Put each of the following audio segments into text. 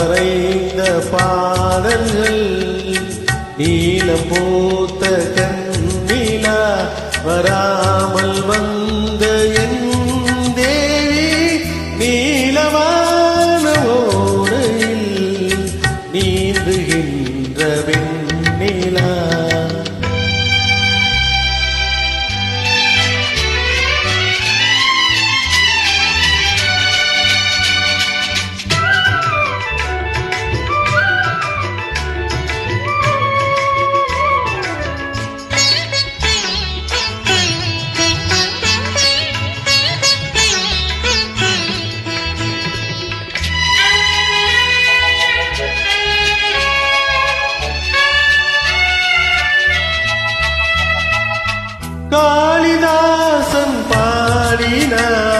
மறைந்த பாடல்கள் ஈழம் போது காளிதாசன் பாடினார்.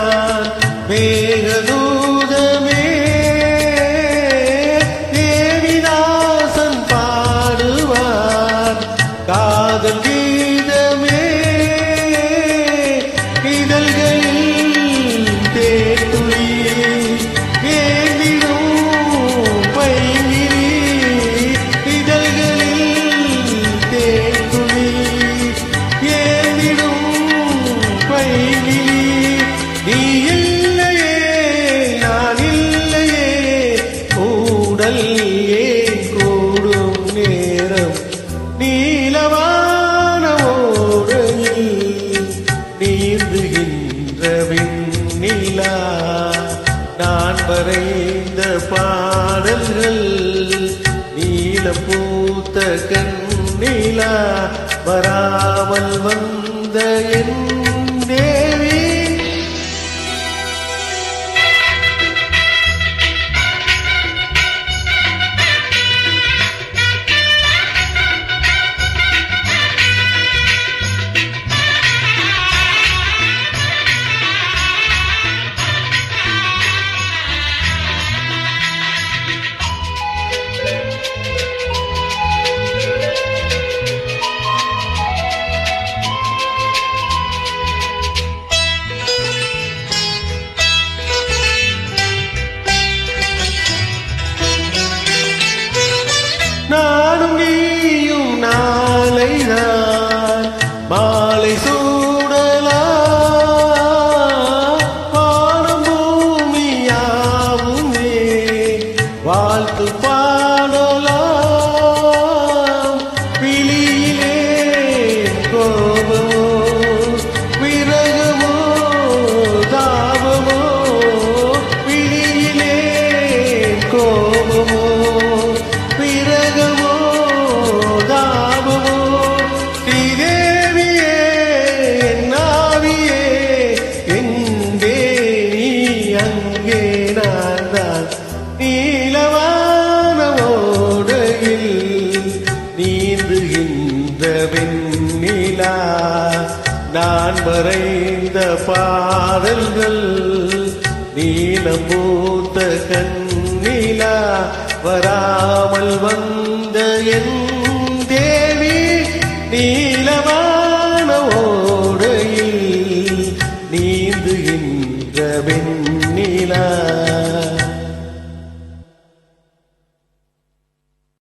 வரைந்த பாடல்கள் நீல பூத்த கண்ணிலா வராமல் வந்த என் நான் தான் நீலவான ஓடையில் நீந்துகின்ற வெண்ணிலா நான் வரைந்த பாடல்கள் நீலம் பூத்த கண்ணிலா வராமல் வந்த என் தேவி நீலவா